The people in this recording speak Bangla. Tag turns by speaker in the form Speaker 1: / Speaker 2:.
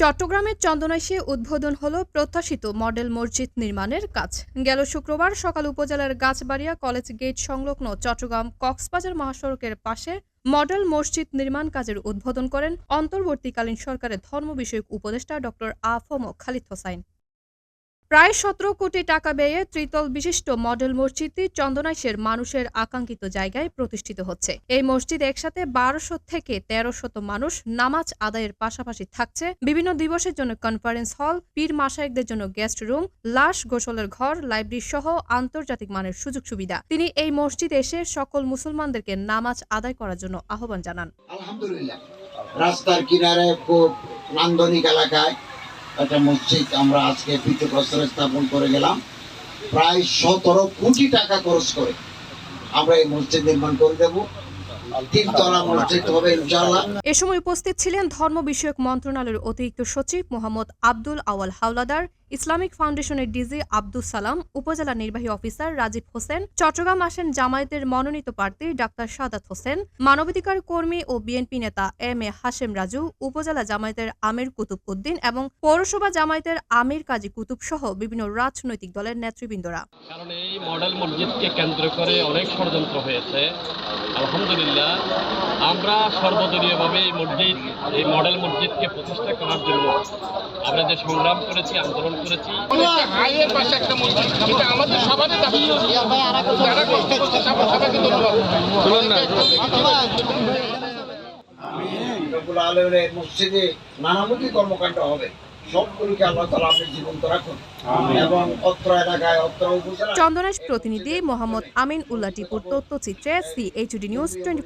Speaker 1: চট্টগ্রামের চন্দনাইশে উদ্বোধন হল প্রত্যাশিত মডেল মসজিদ নির্মাণের কাজ। গেল শুক্রবার সকাল উপজেলার গাছবাড়িয়া কলেজ গেট সংলগ্ন চট্টগ্রাম কক্সবাজার মহাসড়কের পাশে মডেল মসজিদ নির্মাণ কাজের উদ্বোধন করেন অন্তর্বর্তীকালীন সরকারের ধর্ম বিষয়ক উপদেষ্টা ডক্টর আফম খালিদ হোসাইন। প্রায় সতেরো কোটি টাকা ব্যয়ে ত্রিতল বিশিষ্ট মডেল মসজিদটি চন্দনাইশের মানুষের আকাঙ্ক্ষিত জায়গায় প্রতিষ্ঠিত হচ্ছে। এই মসজিদ একসাথে বারোশো থেকে তেরোশত মানুষ নামাজ আদায়ের পাশাপাশি থাকছে। বিভিন্ন দিবসের জন্য কনফারেন্স হল, পীর মাসায়কদের জন্য গেস্ট রুম, লাশ গোসলের ঘর, লাইব্রেরি সহ আন্তর্জাতিক মানের সুযোগ সুবিধা। তিনি এই মসজিদে এসে সকল মুসলমানদেরকে নামাজ আদায় করার জন্য আহ্বান জানান।
Speaker 2: আলহামদুলিল্লাহ। রাস্তার কিনারে খুব নান্দনিক এলাকায় একটা মসজিদ আমরা আজকে ভিত্তিপ্রস্তরে স্থাপন করে গেলাম। প্রায় সতেরো কোটি টাকা খরচ করে আমরা এই মসজিদ নির্মাণ করে দেব।
Speaker 1: এ সময় উপস্থিত ছিলেন ধর্ম বিষয়ক মন্ত্রণালয়ের অতিরিক্ত সচিব মোহাম্মদ আব্দুল আওয়াল হাওলাদার ইসলামিক ফাউন্ডেশনের ডিজি আব্দুল সালাম, উপজেলা নির্বাহী অফিসার রাজীব হোসেন, চট্টগ্রাম আসেন জামায়াতের মনোনীত প্রার্থী ডাক্তার সাদাত হোসেন, মানবাধিকার কর্মী ও বিএনপি নেতা এম এ হাশেম রাজু, উপজেলা জামায়াতের আমির কুতুব উদ্দিন এবং পৌরসভা জামায়াতের আমির কাজী কুতুব সহ বিভিন্ন রাজনৈতিক দলের নেতৃবৃন্দরা।
Speaker 3: কারণ এই মডেল মসজিদকে কেন্দ্র করে অনেক ষড়যন্ত্র হয়েছে। আলহামদুলিল্লাহ, আমরা সর্বদলীয়ভাবে এই মসজিদ, এই মডেল মসজিদকে প্রতিষ্ঠা করার জন্য আমরা যে সংগ্রাম করেছি, আন্দোলন করেছি।
Speaker 4: হাইয়ের পাশে একটা মসজিদ এটা আমাদের সবারই দাবি। যারা করছে সবাইকে ধন্যবাদ।
Speaker 2: রব্বুল মসজিদে নানামুখী কর্মকাণ্ড হবে।
Speaker 1: চন্দনাইশ প্রতিনিধি মোহাম্মদ আমিন উল্লাহ টিপুর তথ্যচিত্রে সিএইচডি নিউজ টোয়েন্টি